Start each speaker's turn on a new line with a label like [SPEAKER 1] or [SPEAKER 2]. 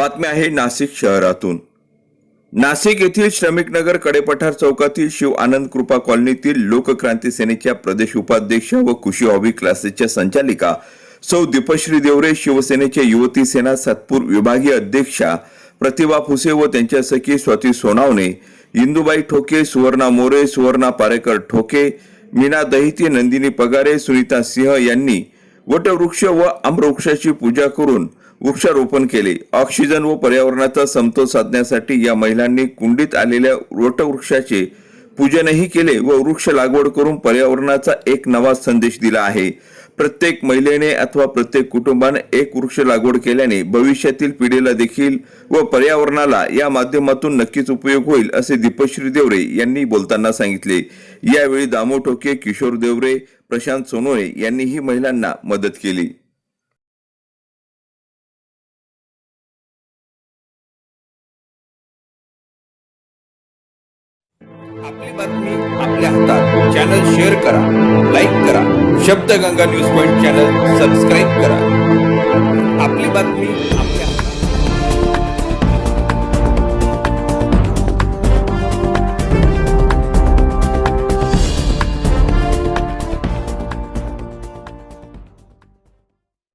[SPEAKER 1] बातमी आहे नाशिक शहरातून. नाशिक येथील श्रमिक नगर कडेपठार चौकातील शिव आनंद कृपा कॉलनीतील लोकक्रांती सेनेच्या प्रदेश उपाध्यक्ष व कृषी हॉबी क्लासेसच्या संचालिका सौ दीपश्री देवरे शिवसेनेच्या युवती सेना सातपूर विभागीय अध्यक्षा प्रतिभा फुसे व त्यांच्या सखी स्वाती सोनावणे इंदुबाई ठोके सुवर्णा मोरे सुवर्णा पारेकर ठोके मीना दहिते नंदिनी पगारे सुनीता सिंह यांनी वटवृक्ष व आम्रवृक्षाची पूजा करून वृक्षारोपण केले. ऑक्सिजन व पर्यावरणाचा समतोल साधण्यासाठी या महिलांनी कुंडीत आलेल्या वटवृक्षाचे पूजनही केले व वृक्ष लागवड करून पर्यावरणाचा एक नवा संदेश दिला आहे. प्रत्येक महिलेने अथवा प्रत्येक कुटुंबाने एक वृक्ष लागवड केल्याने भविष्यातील पिढीला देखील व पर्यावरणाला या माध्यमातून नक्कीच उपयोग होईल असे दीपश्री देवरे यांनी बोलताना सांगितले. यावेळी दामो ठोके किशोर देवरे प्रशांत सोनोळे यांनीही महिलांना मदत केली. आपली बातमी आपल्या हातात. चॅनल शेअर करा. लाईक करा Shabdganga news point channel subscribe करा. आपली बातमी